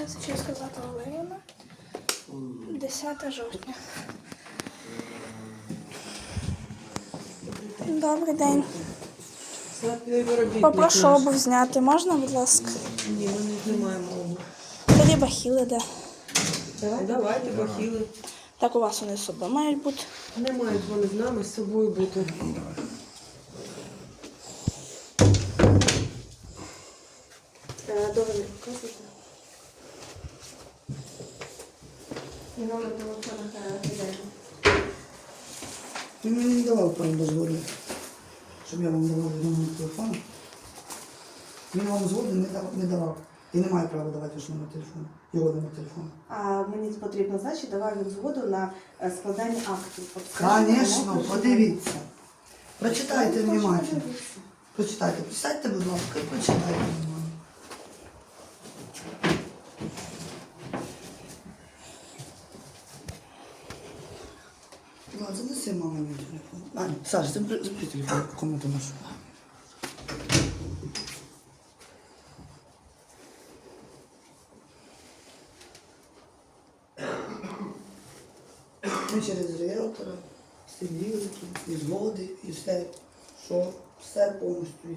Я хочу сказати Валеріна. 10 жовтня. Добрий день. Попрошу обув зняти. Можна, будь ласка? Ні, ми не знімаємо обув. Тоді бахіли де. Давайте бахіли. Так у вас вони з собою мають бути. Не мають вони з нами з собою бути. Е, Договір показуйте. І номер телефона хазяїна. Він мені не давав прав дозволу, щоб я вам давав номер телефону. Він вам згоду не давав, не давав. І не має права давати ваш номер телефону, його номер телефону. А мені потрібно знати, чи давав він згоду на е, складання актів. От скажіть, Звісно, можна, подивіться. Прочитайте Я внимательно. Прочитайте. Присядьте, будь ласка, і прочитайте внимательно. Ладно, занеси мамі мій телефон. А, ні, Саша, забери забери телефон в комнату нашу. Ми через риелтора сиділи тут, і згоди, і все, що все повністю є.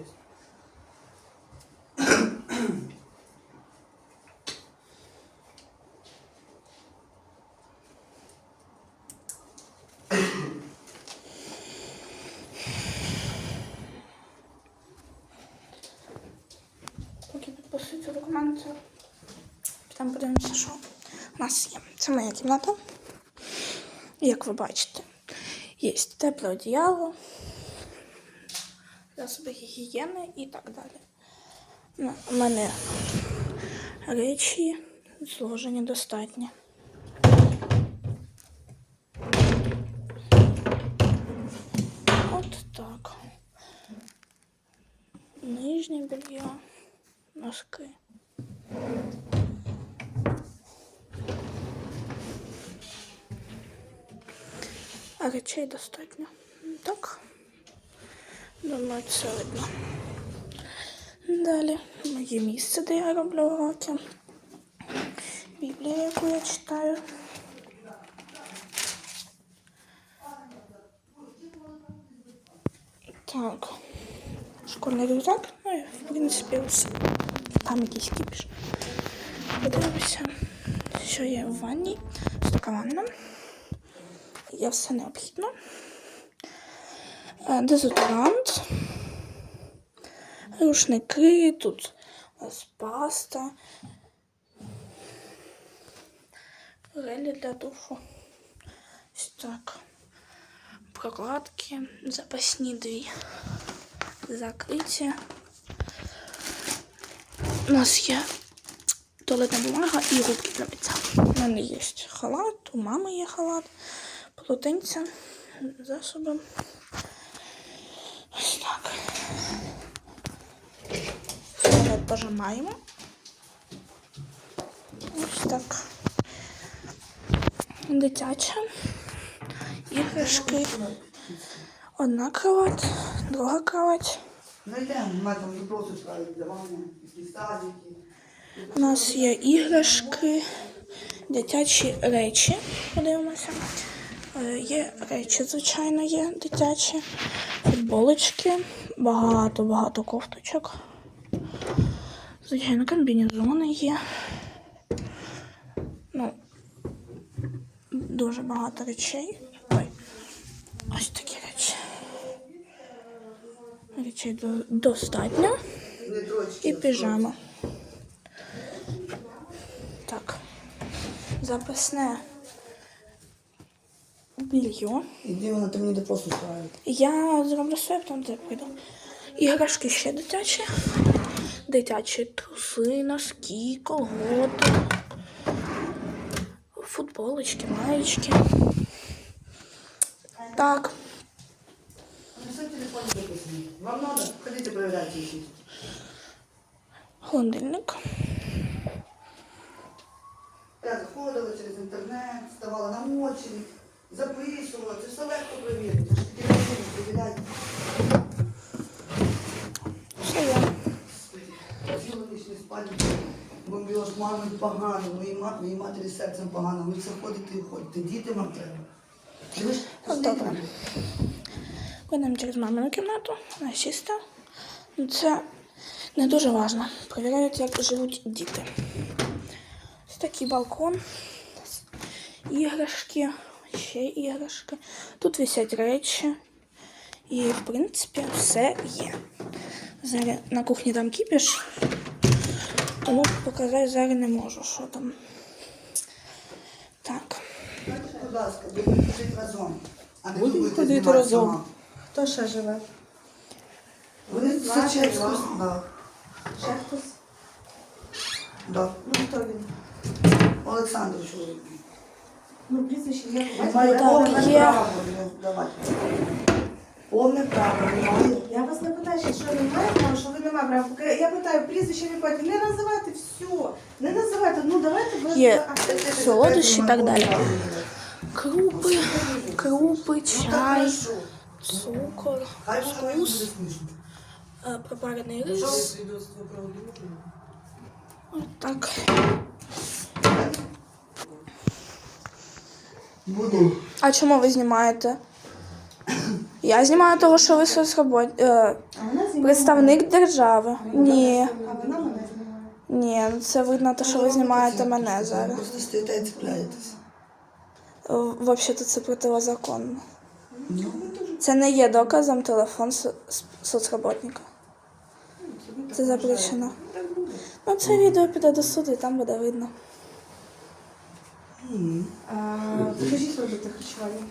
Поки підписуються документи. Там подивимося, що у нас є. Це моя кімната. Як ви бачите, є тепле одіяло, засоби гігієни і так далі. Ну, У мене речі зложені достатньо. От так. Нижнє белье, носки. А речей достатньо. Так. Думаю, це видно. Далі моє місце, де я роблю уроки. Біблія, яку я читаю. Так. Школьний рюкзак. Ну і в принципі все. Там якийсь кіпіш. Подивимося, що є в ванні. Ось така ванна. Є все необхідно. Е, Дезодорант. Рушники. Тут паста. Гелі для душу. Ось так. Прокладки. Запасні дві. Закриті. У нас є туалетна бумага і губки для миття. У мене є халат, у мами є халат, полотенця, засоби. Ось так. Туалет теж маємо. Ось так. Дитяча. Іграшки. Одна кровать, друга кровать. Ну у садики. У нас є іграшки, дитячі речі. Подивимося. Е, Є речі, звичайно, є дитячі, футболочки, багато-багато кофточок. Звичайно, комбінезони є. Ну, дуже багато речей. Ой, ось такі речі. Речей достатньо. І піжама. Так. Запасне більйо. Іди вона там мені просто справить. Я зроблю все, потім ти прийду. Іграшки ще дитячі. Дитячі труси, носки, колготи, футболочки, маєчки. Так. Все. Вам надо? Ходите проверяйте їх. Холодильник. Я заходила через інтернет, ставала на очередь, записувала, це все легко перевірити. Такі речі, перевіряйте. Все є. Спальні, бомбила ж мами погано, моїй ма- моїй матері серцем погано, ви це ходите і ходите, діти вам треба. Ж Ну, добре. Вийдемо через мамину кімнату, вона чиста. Ну, Це не дуже важливо. Перевіряють, як живуть діти. Ось такий балкон. Іграшки, ще іграшки. Тут висять речі. І, в принципі, все є. Зараз на кухні там кипіш. Тому показати зараз не можу, що там. Так. Будь ласка, будемо ходити разом. А Будемо ходити разом. Хто ще живе? Вони Два, чесно. два. Да. Ще хтось? Да. Ну хто він? Олександр чоловік. Ну, прізвище є. Має повне є. право. ну, Давайте. Повне право немає. Я вас не питаю, що він має право, що ви не маєте права. Поки Я питаю, прізвище не платить. Не називайте все. Не називайте. Ну давайте ви. Є солодощі і так далі. Крупи, крупи, Ну, чай, так хорошо. Цукор, вкус, е, пропарений рис. Так. А чому ви знімаєте? Я знімаю того, що ви соцробот... е, представник держави. Ні, ні, це видно те, що ви знімаєте мене зараз. Просто стоїте і цепляєтесь. Взагалі це протизаконно. Це не є доказом телефон со- соцработника. Це запрещено. Ну, це відео піде до суду, і там буде видно. Покажіть продукти харчування.